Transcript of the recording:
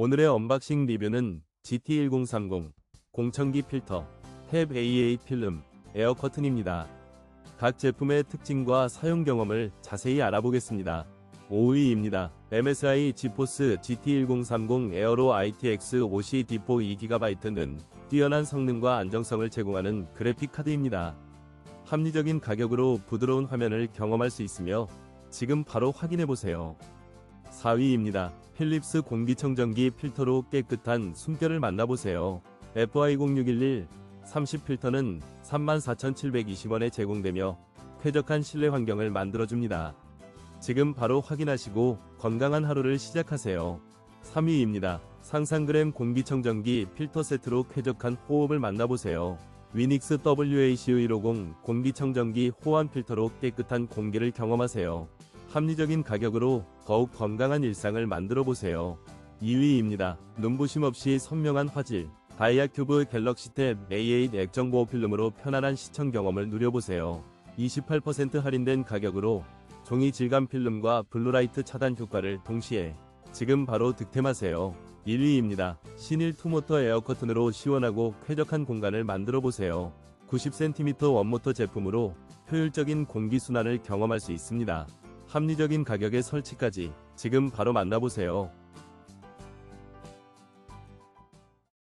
오늘의 언박싱 리뷰는 GT1030 공청기 필터 탭 A8 필름 에어 커튼입니다. 각 제품의 특징과 사용 경험을 자세히 알아보겠습니다. 5위입니다. MSI 지포스 GT1030 에어로 ITX 50 D4 2GB는 뛰어난 성능과 안정성을 제공하는 그래픽 카드입니다. 합리적인 가격으로 부드러운 화면을 경험할 수 있으며 지금 바로 확인해 보세요. 4위입니다. 필립스 공기청정기 필터로 깨끗한 숨결을 만나보세요. FI0611 30 필터는 34,720원에 제공되며 쾌적한 실내 환경을 만들어줍니다. 지금 바로 확인하시고 건강한 하루를 시작하세요. 3위입니다. 상상그램 공기청정기 필터 세트로 쾌적한 호흡을 만나보세요. 위닉스 WACU150 공기청정기 호환 필터로 깨끗한 공기를 경험하세요. 합리적인 가격으로 더욱 건강한 일상을 만들어 보세요. 2위입니다. 눈부심 없이 선명한 화질. 다이아큐브 갤럭시 탭 A8 액정 보호 필름으로 편안한 시청 경험을 누려보세요. 28% 할인된 가격으로 종이 질감 필름과 블루라이트 차단 효과를 동시에 지금 바로 득템하세요. 1위입니다. 신일 투모터 에어 커튼으로 시원하고 쾌적한 공간을 만들어 보세요. 90cm 원모터 제품으로 효율적인 공기 순환을 경험할 수 있습니다. 합리적인 가격의 설치까지 지금 바로 만나보세요.